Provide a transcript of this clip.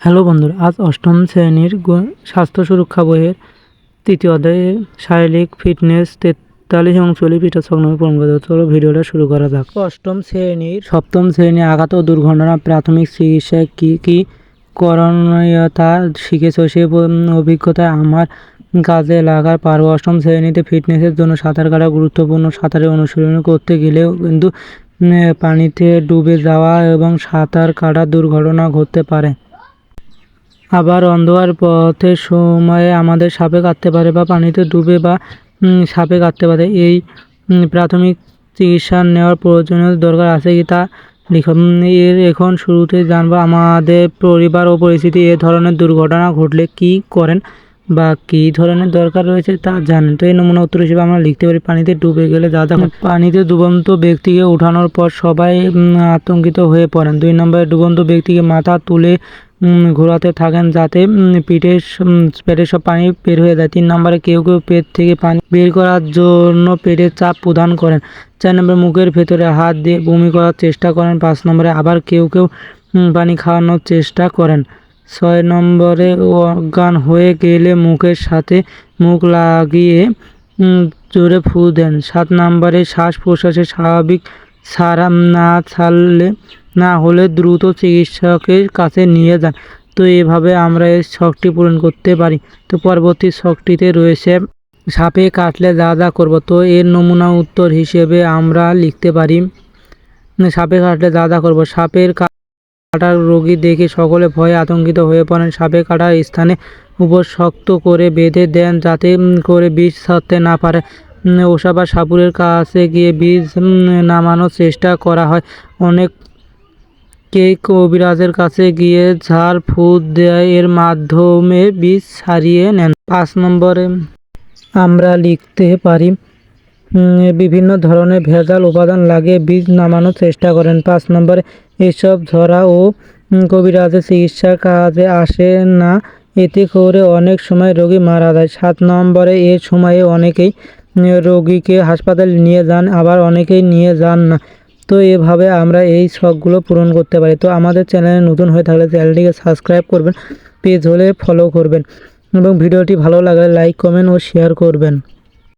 Hello বন্ধুরা, আজ অষ্টম শ্রেণির স্বাস্থ্য সুরক্ষা বইয়ের তৃতীয় অধ্যায়ে শারীরিক ফিটনেস তেতাল্লিশ এবং চল্লিশ পিঠা ছগ্নমে পূরণ করতে হবে। চলো ভিডিওটা শুরু করা যাক। অষ্টম শ্রেণির, সপ্তম শ্রেণি আঘাত ও দুর্ঘটনা, প্রাথমিক চিকিৎসায় কী কী করণীয় তা শিখেছো সে অভিজ্ঞতায় আমার কাজে লাগার পারব। অষ্টম শ্রেণীতে ফিটনেসের জন্য সাঁতার কাটা গুরুত্বপূর্ণ। সাঁতারের অনুশীলন করতে গেলেও কিন্তু পানিতে ডুবে যাওয়া এবং সাঁতার কাটা দুর্ঘটনা ঘটতে পারে। আবার অন্ধকার পথে সময়ে আমাদের সাপে কাটতে পারে বা পানিতে ডুবে বা সাপে কাটতে পারে। এই প্রাথমিক চিকিৎসা নেওয়ার প্রয়োজনীয় দরকার আছে কি তা লিখো। এর এখন শুরুতে জানব আমাদের পরিবার ও পরিস্থিতি, এ ধরনের দুর্ঘটনা ঘটলে কি করেন বা কী ধরনের দরকার রয়েছে তা জানেন। তো এই নমুনা উত্তর হিসেবে আমরা লিখতে পারি, পানিতে ডুবে গেলে যা যা পানিতে ডুবন্ত ব্যক্তিকে ওঠানোর পর সবাই আতঙ্কিত হয়ে পড়েন। দুই নম্বরে, ডুবন্ত ব্যক্তিকে মাথা তুলে ঘোরাতে থাকেন যাতে উম, পিঠে স- উম, পেটে সব পানি বের হয়ে যায়। তিন নম্বরে কেউ কেউ পেট থেকে পানি বের করার জন্য পেটের চাপ প্রদান করেন। চার নম্বরে মুখের ভেতরে হাত দিয়ে বমি করার চেষ্টা করেন। পাঁচ নম্বরে আবার কেউ কেউ পানি খাওয়ানোর চেষ্টা করেন। ছয় নম্বরে অজ্ঞান হয়ে গেলে মুখের সাথে মুখ লাগিয়ে জোরে ফু দেন। সাত নম্বরে শ্বাস প্রশ্বাসের স্বাভাবিক ছাড়া না ছাড়লে না হলে দ্রুত চিকিৎসকের কাছে নিয়ে যান। তো এভাবে আমরা এই শখটি পূরণ করতে পারি। তো পরবর্তী শখটিতে রয়েছে সাপে কাটলে যা যা করব। তো এর নমুনা উত্তর হিসেবে আমরা লিখতে পারি, সাপে কাটলে যা যা করব। সাপের কাটার রোগী দেখে সকলে ভয়ে আতঙ্কিত হয়ে পড়েন। সাপে কাটার স্থানে উপর শক্ত করে বেঁধে দেন যাতে করে বিষ ছাড়তে না পারে। ওষা বা সাপুরের কাছে গিয়ে বীজ নামানোর চেষ্টা করা হয়। অনেক কে কবিরাজের কাছে গিয়ে ঝাড় ফুঁক দেয়, এর মাধ্যমে বীজ ছাড়িয়ে নেন। পাঁচ নম্বরে, আমরা লিখতে পারি বিভিন্ন ধরনের ভেজাল উপাদান লাগে বীজ নামানোর চেষ্টা করেন। পাঁচ নম্বরে, এসব ধরা ও কবিরাজের চিকিৎসার কাজে আসে না, এতে করে অনেক সময় রোগী মারা যায়। সাত নম্বরে, এ সময়ে অনেকেই রোগীকে হাসপাতালে নিয়ে যান, আবার অনেকেই নিয়ে যান না। তো এভাবে আমরা এই শখগুলো পূরণ করতে পারি। তো আমাদের চ্যানেলে নতুন হয়ে থাকলে চ্যানেলটিকে সাবস্ক্রাইব করবেন, পেজ হলে ফলো করবেন এবং ভিডিওটি ভালো লাগলে লাইক কমেন্ট ও শেয়ার করবেন।